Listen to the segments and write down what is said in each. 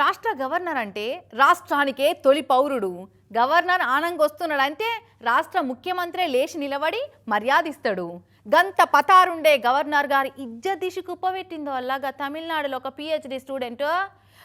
రాష్ట్ర గవర్నర్ అంటే రాష్ట్రానికే తొలి పౌరుడు. గవర్నర్ ఆనంగొస్తున్నాడంటే రాష్ట్ర ముఖ్యమంత్రి లేచి నిలబడి మర్యాదిస్తాడు. గంత పతారుండే గవర్నర్ గారి ఇజ్జత్ దిశి కుప్పబెట్టిందో అలాగా తమిళనాడులో ఒక పిహెచ్డి స్టూడెంట్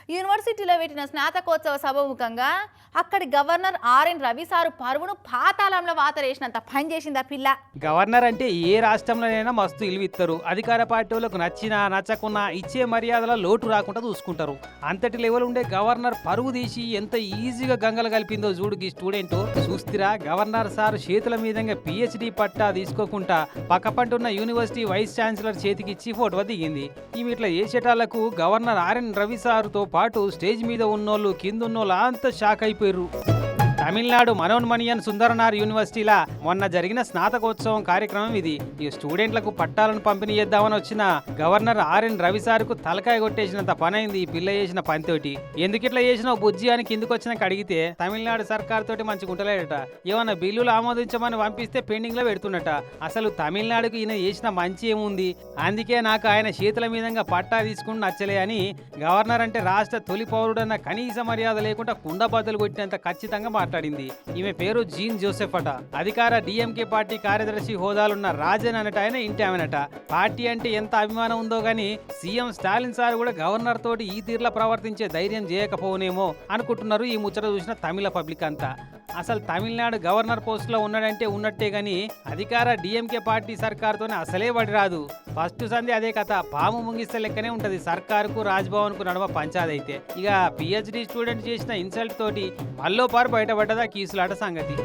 యూనివర్సిటీలో పెట్టిన స్నాతకోత్సవ సభముఖంగా అక్కడి governor R N Ravi sir పరువును పాతాళంలో వాతరేసినంత పని చేసింది ఆ పిల్ల? గవర్నర్ అంటే ఏ రాష్ట్రంలోనైనా మస్తు ఇలువిస్తారు అధికార పార్టీ నచ్చినా నచ్చకున్నా ఇచ్చే మర్యాదల లోటు రాకుండా చూసుకుంటారు. అంతటి లెవెల్ ఉండే గవర్నర్ పరుగు తీసి ఎంత ఈజీగా గంగలు కలిపిందో చూడుకి స్టూడెంట్. చూస్తిరా గవర్నర్ సార్ చేతుల మీదంగా పిహెచ్డి పట్టా తీసుకోకుండా పక్క పక్కపంటున్న యూనివర్సిటీ వైస్ ఛాన్సలర్ చేతికిచ్చి ఫోటో దిగింది. ఈమె ఇట్లా చేసేటాళ్ళకు గవర్నర్ ఆర్ఎన్ రవి సార్తో పాటు స్టేజ్ మీద ఉన్నోళ్ళు కిందున్నోళ్ళు అంత షాక్ అయిపోయారు తమిళనాడు మనోన్మణియన్ సుందరనార్ యూనివర్సిటీల మొన్న జరిగిన స్నాతకోత్సవం కార్యక్రమం ఇది. ఈ స్టూడెంట్లకు పట్టాలను పంపిణీ చేద్దామని వచ్చిన గవర్నర్ ఆర్ఎన్ రవి సార్కు తలకాయ కొట్టేసినంత పనైంది ఈ పిల్ల చేసిన పనితోటి. ఎందుకు ఇట్లా బుజ్జి అని కిందికి వచ్చినాక అడిగితే తమిళనాడు సర్కార్ తోటి మంచిగా ఉంటలేడట ఏమన్నా బిల్లులు ఆమోదించమని పంపిస్తే పెండింగ్లో పెడుతున్నట అసలు తమిళనాడుకు ఈయన చేసిన మంచి ఏముంది? అందుకే నాకు ఆయన చేతుల మీదంగా పట్టా తీసుకుని నచ్చలే అని గవర్నర్ అంటే రాష్ట్ర తొలి పౌరుడన్న కనీస మర్యాద లేకుండా కుండబద్దలు కొట్టినంత ఖచ్చితంగా మాట్లాడింది. ఈమె పేరు జీన్ జోసెఫ్ అట. అధికార డిఎంకే పార్టీ కార్యదర్శి హోదాలున్న రాజన్ అనట ఆయన ఇంటి ఆమెనట. పార్టీ అంటే ఎంత అభిమానం ఉందో గాని సీఎం స్టాలిన్ సార్ కూడా గవర్నర్ తోటి ఈ తీర్లా ప్రవర్తించే ధైర్యం చేయకపోనేమో అనుకుంటున్నారు ఈ ముచ్చట చూసిన తమిళ పబ్లిక్ అంతా. అసలు తమిళనాడు గవర్నర్ పోస్ట్లో ఉన్నాడంటే ఉన్నట్టే గాని అధికార డిఎంకే పార్టీ సర్కార్తోనే అసలే పడి రాదు. ఫస్ట్ సంధి అదే కథ. పాము ముంగిస్తే లెక్కనే ఉంటది. సర్కారుకు రాజ్భవన్కు నడమ పంచాదైతే. ఇక పిహెచ్డి స్టూడెంట్ చేసిన ఇన్సల్ట్ తోటి మల్లో పారు బయటపడ్డదా కీసులాట సంగతి.